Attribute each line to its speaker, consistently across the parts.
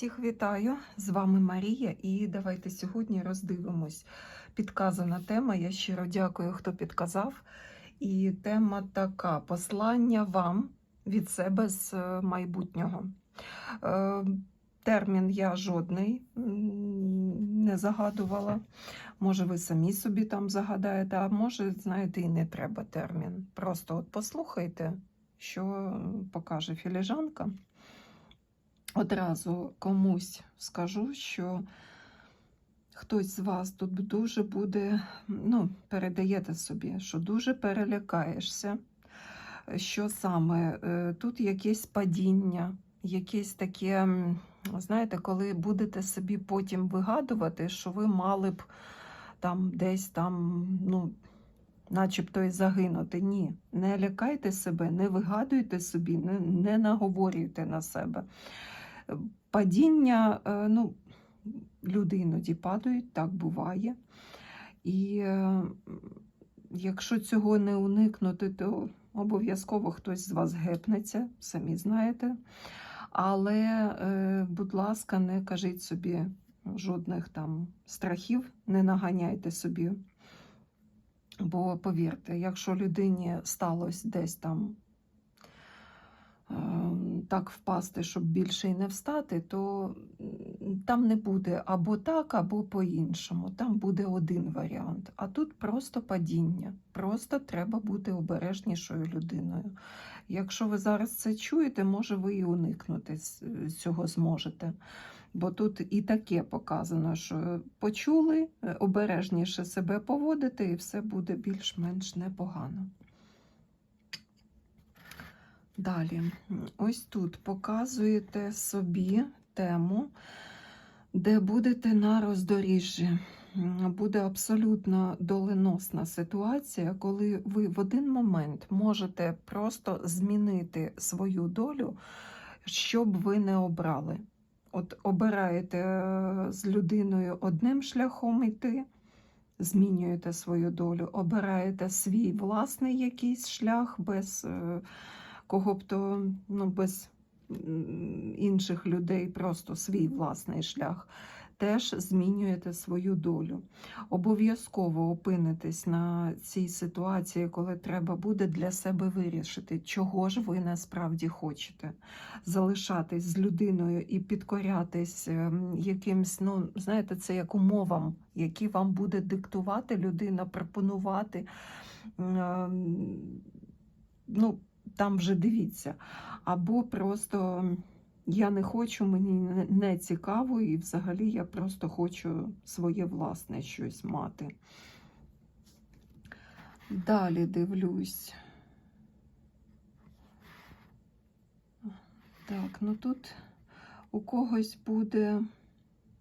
Speaker 1: Всіх вітаю! З вами Марія, і давайте сьогодні роздивимось. Підказана тема. Я щиро дякую, хто підказав. І тема така: послання вам від себе з е, майбутнього. Е, Термін я жодний не загадувала. Може, ви самі собі там загадаєте, а може, знаєте, і не треба термін. Просто от послухайте, що покаже філіжанка. Одразу комусь скажу, що хтось з вас тут дуже буде, ну, передаєте собі, що дуже перелякаєшся, що саме е, тут якесь падіння, якесь таке, знаєте, коли будете собі потім вигадувати, що ви мали б там десь там, ну, начебто і загинути. Ні, не лякайте себе, не вигадуйте собі, не, не наговорюйте на себе. Падіння, е, ну, люди іноді падають, так буває. І е, якщо цього не уникнути, то обов'язково хтось з вас гепнеться, самі знаєте. Але, е, будь ласка, не кажіть собі жодних там страхів, не наганяйте собі. Бо повірте, якщо людині сталося десь там так впасти, щоб більше й не встати, то там не буде або так, або по-іншому. Там буде один варіант. А тут просто падіння. Просто треба бути обережнішою людиною. Якщо ви зараз це чуєте, може ви і уникнути цього зможете. Бо тут і таке показано, що почули, е, обережніше себе поводити, і все буде більш-менш непогано. Далі, ось тут показуєте собі тему, де будете на роздоріжжі. Буде абсолютно доленосна ситуація, коли ви в один момент можете просто змінити свою долю, що б ви не обрали. От обираєте е, з людиною одним шляхом йти, змінюєте свою долю, обираєте свій власний якийсь шлях без е, кого б то ну, без інших людей, просто свій власний шлях. Теж змінюєте свою долю. Обов'язково опинитесь на цій ситуації, коли треба буде для себе вирішити, чого ж ви насправді хочете. Залишатись з людиною і підкорятись ем, якимсь, ну, знаєте, це як умовам, які вам буде диктувати людина, пропонувати. Ем, Ну, там вже дивіться. Або просто я не хочу, мені не- цікаво, і взагалі я просто хочу своє власне щось мати. Далі дивлюсь. Так, ну тут у когось буде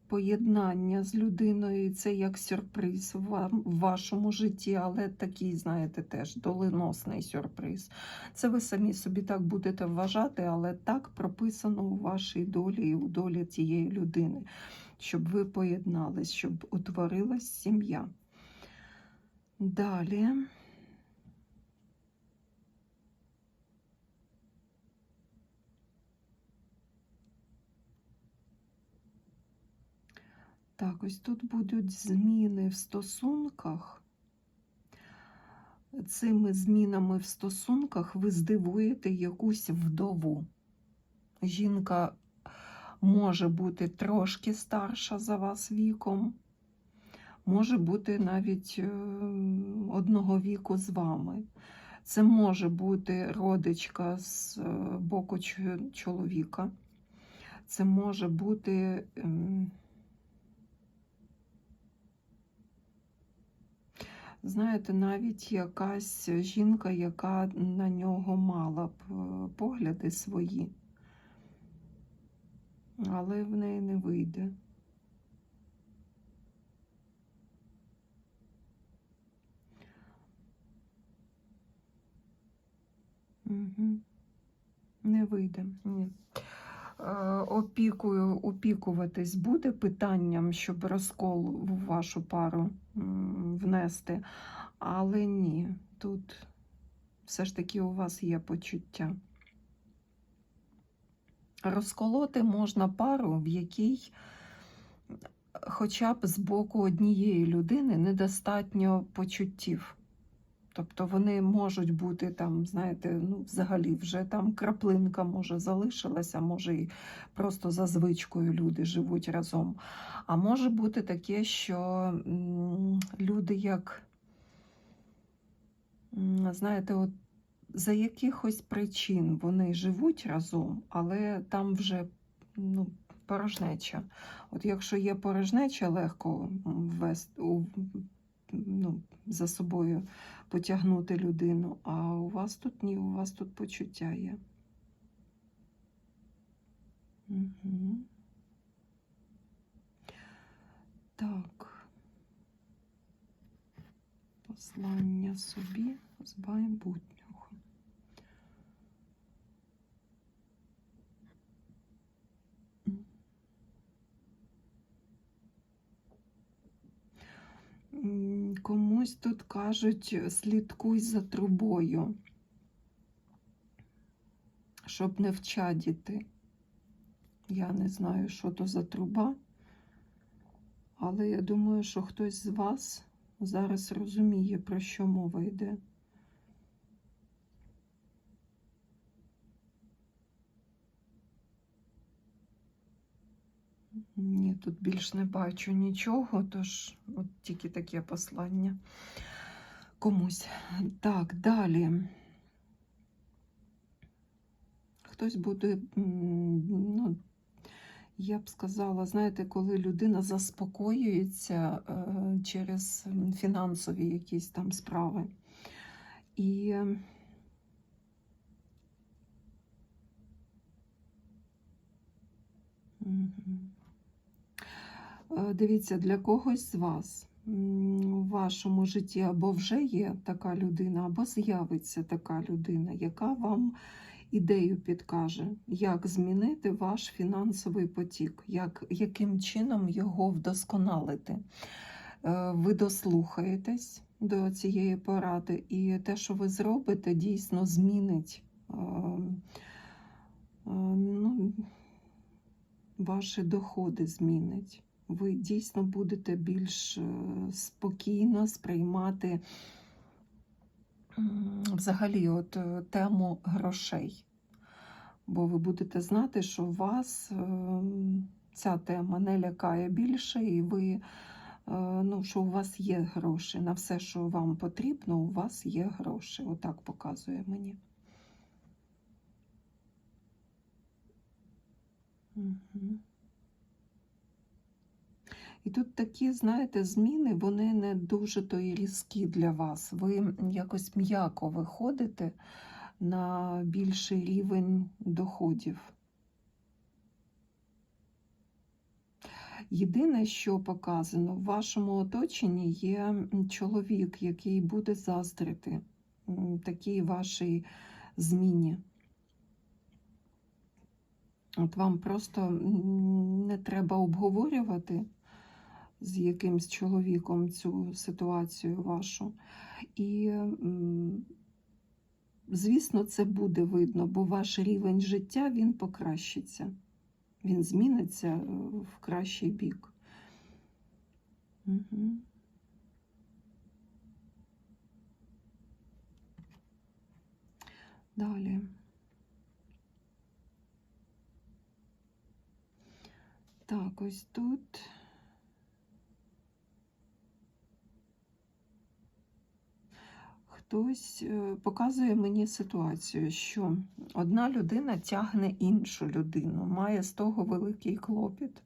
Speaker 1: поєднання з людиною, це як сюрприз в вашому житті, але такий, знаєте, теж доленосний сюрприз. Це ви самі собі так будете вважати, але так прописано у вашій долі і у долі тієї людини, щоб ви поєднались, щоб утворилась сім'я. Далі. Так, ось тут будуть зміни в стосунках. Цими змінами в стосунках ви здивуєте якусь вдову. Жінка може бути трошки старша за вас віком, може бути навіть е, одного віку з вами. Це може бути родичка з е, боку чоловіка. Це може бути. Знаєте, навіть якась жінка, яка на нього мала б е, погляди свої, але в неї не вийде. Угу. Не вийде, ні. Е, Опікую, опікуватись буде питанням, щоб розкол в вашу пару внести, але ні, тут все ж таки у вас є почуття. Розколоти можна пару, в якій хоча б з боку однієї людини недостатньо почуттів. Тобто вони можуть бути там, знаєте, ну, взагалі вже там краплинка може залишилася, може і просто за звичкою люди живуть разом. А може бути таке, що люди як, знаєте, от за якихось причин вони живуть разом, але там вже ну, порожнеча. От якщо є порожнеча, легко ввести, ну, за собою потягнути людину, а у вас тут ні, у вас тут почуття є. Угу. Так. Послання собі з майбутнього. Комусь тут кажуть, слідкуй за трубою, щоб не вчадіти. Я не знаю, що то за труба, але я думаю, що хтось з вас зараз розуміє, про що мова йде. Ні, тут більш не бачу нічого, тож от тільки таке послання комусь. Так, далі. Хтось буде, ну, я б сказала, знаєте, коли людина заспокоюється е, через фінансові якісь там справи. І Мгм. Е, Дивіться, для когось з вас у вашому житті або вже є така людина, або з'явиться така людина, яка вам ідею підкаже, як змінити ваш фінансовий потік, як, яким чином його вдосконалити. Е, Ви дослухаєтесь до цієї поради, і те, що ви зробите, дійсно змінить е, ну, ваші доходи змінить. Ви дійсно будете більш е, спокійно сприймати взагалі от е, тему грошей. Бо ви будете знати, що вас е, ця тема не лякає більше, і ви, ну, що у вас є гроші. На все, що вам потрібно, у вас є гроші. Отак показує мені. Мгм. І тут такі, знаєте, зміни, вони не дуже то й різкі для вас. Ви якось м'яко виходите на більший рівень доходів. Єдине, що показано, в вашому оточенні є чоловік, який буде заздрити такій вашій зміні. От вам просто не треба обговорювати з якимсь чоловіком цю ситуацію вашу. І, звісно, це буде видно, бо ваш рівень життя він покращиться. Він зміниться е, в кращий бік. Угу. Далі. Так, ось тут. Хтось е, показує мені ситуацію, що одна людина тягне іншу людину, має з того великий клопіт.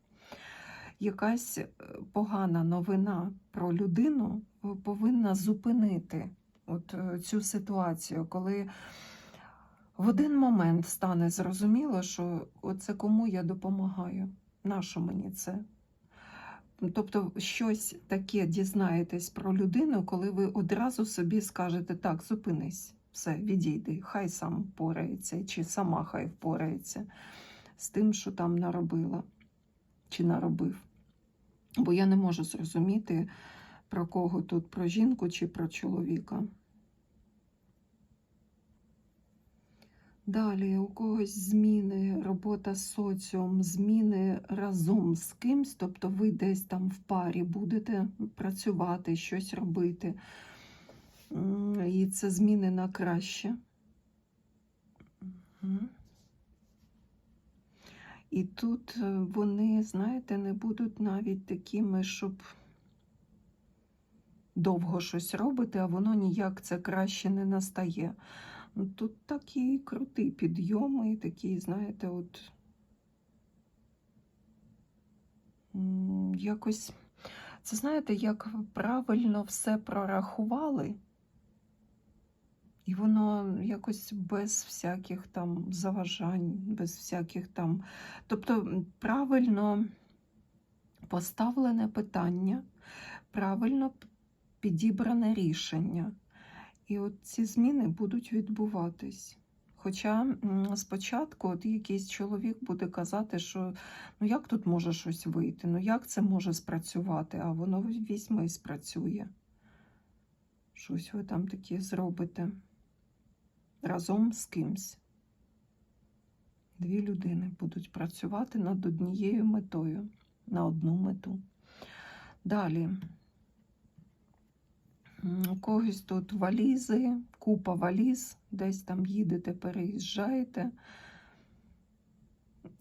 Speaker 1: Якась е, погана новина про людину е, повинна зупинити от цю ситуацію, коли в один момент стане зрозуміло, що оце кому я допомагаю, нащо мені це? Тобто щось таке дізнаєтесь про людину, коли ви одразу собі скажете, так, зупинись, все, відійди, хай сам впорається, чи сама хай впорається з тим, що там наробила чи наробив. Бо я не можу зрозуміти, про кого тут, про жінку чи про чоловіка. Далі у когось зміни, робота з соціум, зміни разом з кимсь, тобто ви десь там в парі будете працювати, щось робити. І це зміни на краще. І тут е, вони, знаєте, не будуть навіть такими, щоб довго щось робити, а воно ніяк це краще не настає. Тут такий крутий підйом і такий, знаєте, от якось, це знаєте, як правильно все прорахували, і воно якось без всяких там заважань, без всяких там. Тобто правильно поставлене питання, правильно підібране рішення. І от ці зміни будуть відбуватись. Хоча спочатку от якийсь чоловік буде казати, що ну як тут може щось вийти, ну як це може спрацювати, а воно візьме і спрацює. Щось ви там таке зробите разом з кимсь. Дві людини будуть працювати над однією метою, на одну мету. Далі. У когось тут валізи, купа валіз, десь там їдете, переїжджаєте.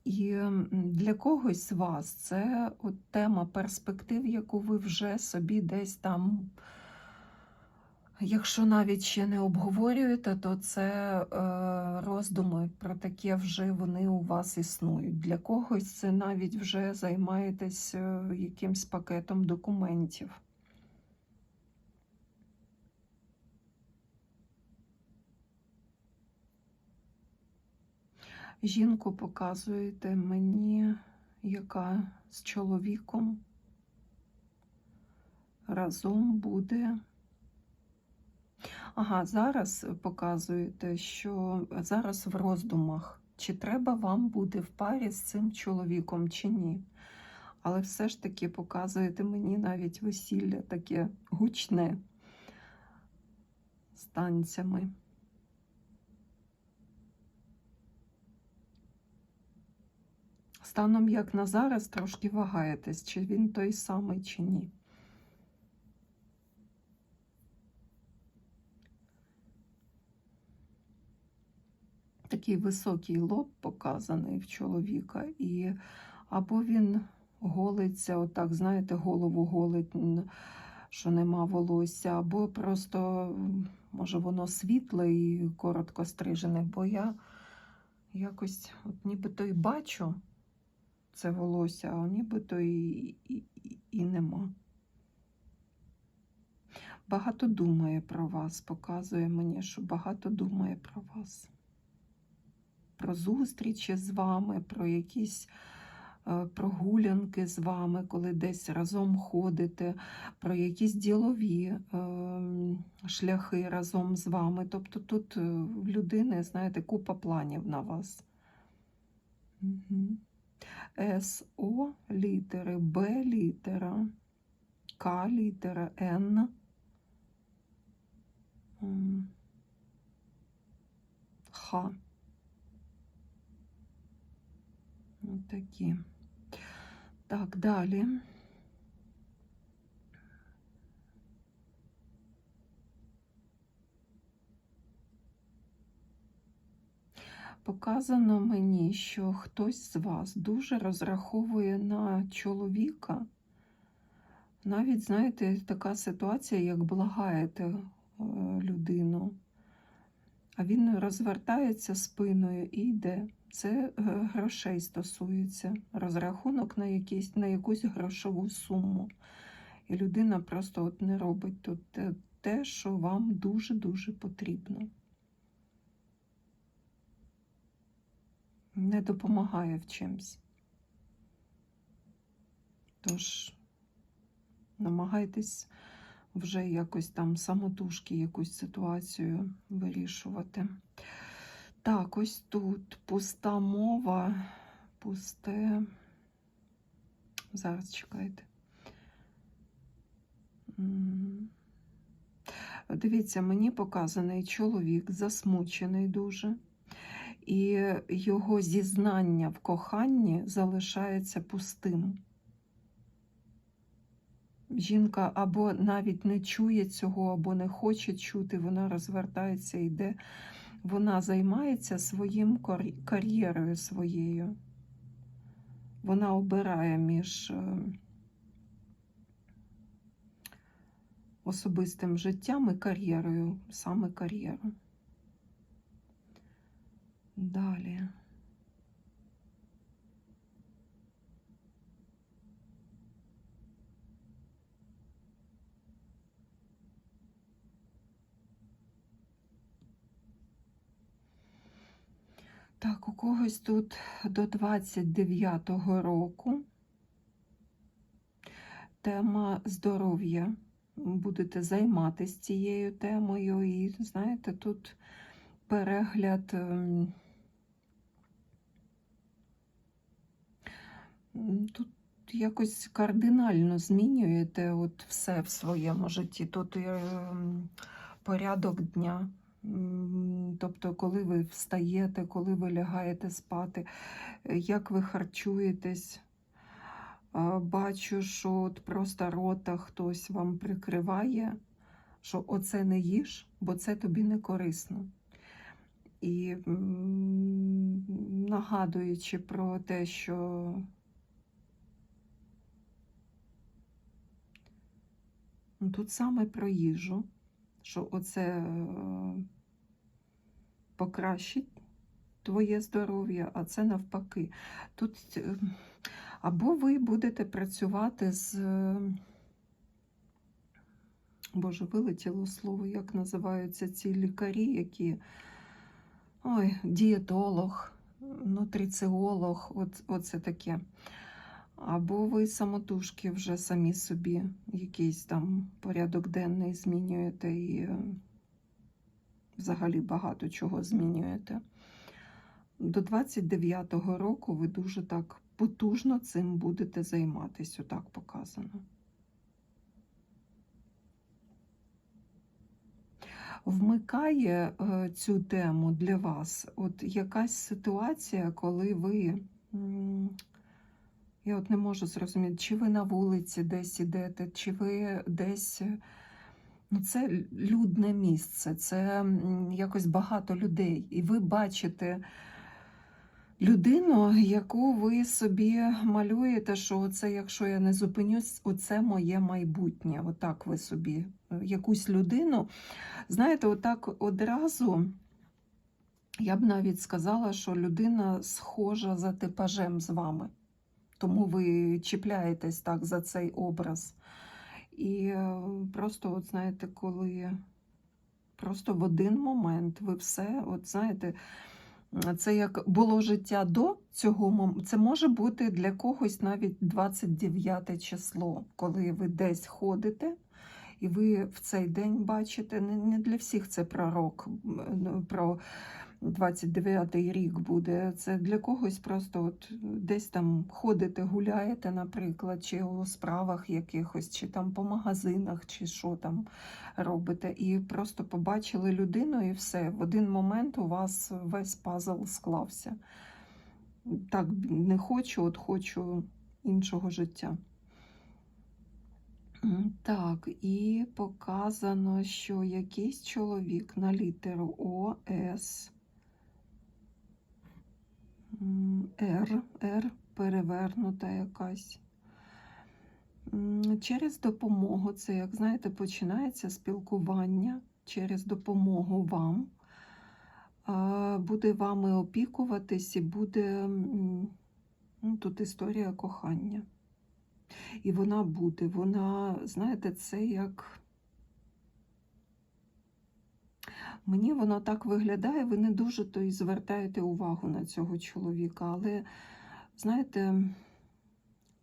Speaker 1: І для когось з вас це от тема перспектив, яку ви вже собі десь там, якщо навіть ще не обговорюєте, то це е, роздуми про таке вже вони у вас існують. Для когось це навіть вже займаєтесь е, якимсь пакетом документів. Жінку показуєте мені, яка з чоловіком разом буде. Ага, зараз показуєте, що зараз в роздумах, чи треба вам бути в парі з цим чоловіком, чи ні. Але все ж таки показуєте мені навіть весілля таке гучне з танцями. Станом як на зараз трошки вагаєтесь, чи він той самий, чи ні. Такий високий лоб показаний в чоловіка, і або він голиться, отак, знаєте, голову голить, що нема волосся, або просто, може, воно світле і коротко стрижене, бо я якось от нібито й бачу це волосся, а нібито і, і, і, нема. Багато думає про вас, показує мені, що багато думає про вас. Про зустрічі з вами, про якісь е, прогулянки з вами, коли десь разом ходите, про якісь ділові е, шляхи разом з вами. Тобто тут е, в людини, знаєте, купа планів на вас. Угу. С, О літери, Б літера, К літера, Н. Х. Отакі. Так, далі. Показано мені, що хтось з вас дуже розраховує на чоловіка. Навіть, знаєте, така ситуація, як благаєте е, людину, а він розвертається спиною і йде. Це е, грошей стосується, розрахунок на, якісь, на якусь грошову суму. І людина просто от не робить тут те, те, що вам дуже-дуже потрібно. Не допомагає в чимсь. Тож намагайтесь вже якось там самотужки якусь ситуацію вирішувати. Так, ось тут пуста мова, пусте. Зараз чекайте. Дивіться, мені показаний чоловік, засмучений дуже. І його зізнання в коханні залишається пустим. Жінка або навіть не чує цього, або не хоче чути, вона розвертається і йде. Вона займається своїм кар'єрою своєю. Вона обирає між е, особистим життям і кар'єрою, саме кар'єру. Далі. Так, у когось тут до 29-го року тема здоров'я. Будете займатися цією темою, і знаєте, тут перегляд. ем, Тут якось кардинально змінюєте от все в своєму житті. Тут ем, порядок дня. Тобто, коли ви встаєте, коли ви лягаєте спати, е, як ви харчуєтесь. Бачу, що от просто рота хтось вам прикриває, що оце не їж, бо це тобі не корисно. І нагадуючи про те, що ну, тут саме про їжу, що оце е, покращить твоє здоров'я, а це навпаки. Тут е, або ви будете працювати з. е, Боже, вилетіло слово, як називаються ці лікарі, які. Ой, дієтолог, нутриціолог, от, оце таке. Або ви самотужки вже самі собі якийсь там порядок денний змінюєте і е, взагалі багато чого змінюєте. До 29-го року ви дуже так потужно цим будете займатися, отак показано. Вмикає е, цю тему для вас от якась ситуація, коли ви. Я от не можу зрозуміти, чи ви на вулиці десь ідете, чи ви десь. Ну, це людне місце, це якось багато людей. І ви бачите людину, яку ви собі малюєте, що оце, якщо я не зупинюсь, оце моє майбутнє. Отак ви собі е, якусь людину. Знаєте, отак одразу я б навіть сказала, що людина схожа за типажем з вами. Тому ви чіпляєтесь так за цей образ. І е, просто, от знаєте, коли просто в один момент ви все, от знаєте, це як було життя до цього. Це може бути для когось навіть 29 число, коли ви десь ходите. І ви в цей день бачите, не, для всіх це пророк, про 29-й рік буде. Це для когось просто от десь там ходите, гуляєте, наприклад, чи у справах якихось, чи там по магазинах, чи що там робите. І просто побачили людину, і все. В один момент у вас весь пазл склався. Так, не хочу, от хочу іншого життя. Так, і показано, що якийсь чоловік на літеру О, Р, Р перевернута якась. Через допомогу, це, як знаєте, починається спілкування через допомогу вам. Буде вами опікуватись і буде ну, тут історія кохання. І вона буде, вона, знаєте, це як. Мені воно так виглядає, ви не дуже то й звертаєте увагу на цього чоловіка, але, знаєте,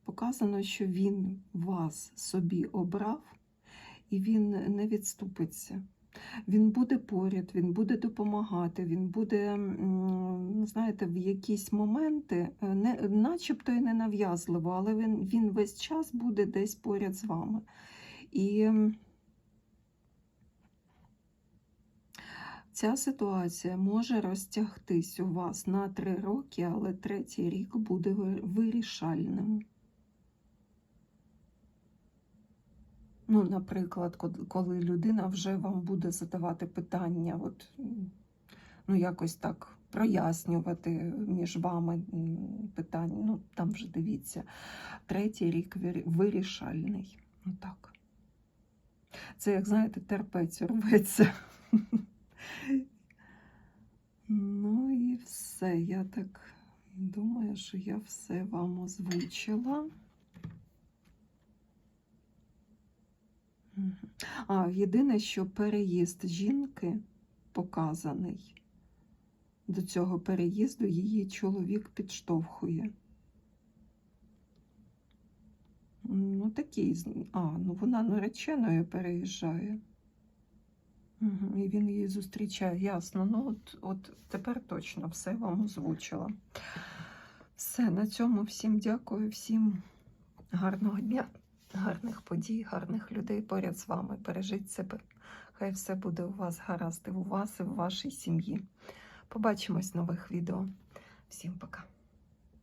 Speaker 1: показано, що він вас собі обрав, і він не відступиться. Він буде поряд, він буде допомагати, він буде, знаєте, в якісь моменти, е, не, начебто і не нав'язливо, але він, він весь час буде десь поряд з вами. І Ця ситуація може розтягтись у вас на три роки, але третій рік буде вирішальним. Ну, наприклад, коли людина вже вам буде задавати питання, от, ну, якось так прояснювати між вами питання. Ну, там вже дивіться. Третій рік вирішальний. Ну так. Це, як знаєте, терпець рветься. Ну і все. Я так думаю, що я все вам озвучила. А, єдине, що переїзд жінки показаний. До цього переїзду її чоловік підштовхує. Ну, такий. А, ну вона нареченою переїжджає. І він її зустрічає. Ясно. Ну, от, от тепер точно все вам озвучила. Все, на цьому всім дякую, всім гарного дня, гарних подій, гарних людей поряд з вами. Бережіть себе. Хай все буде у вас гаразд і у вас, і в вашій сім'ї. Побачимось в нових відео. Всім пока.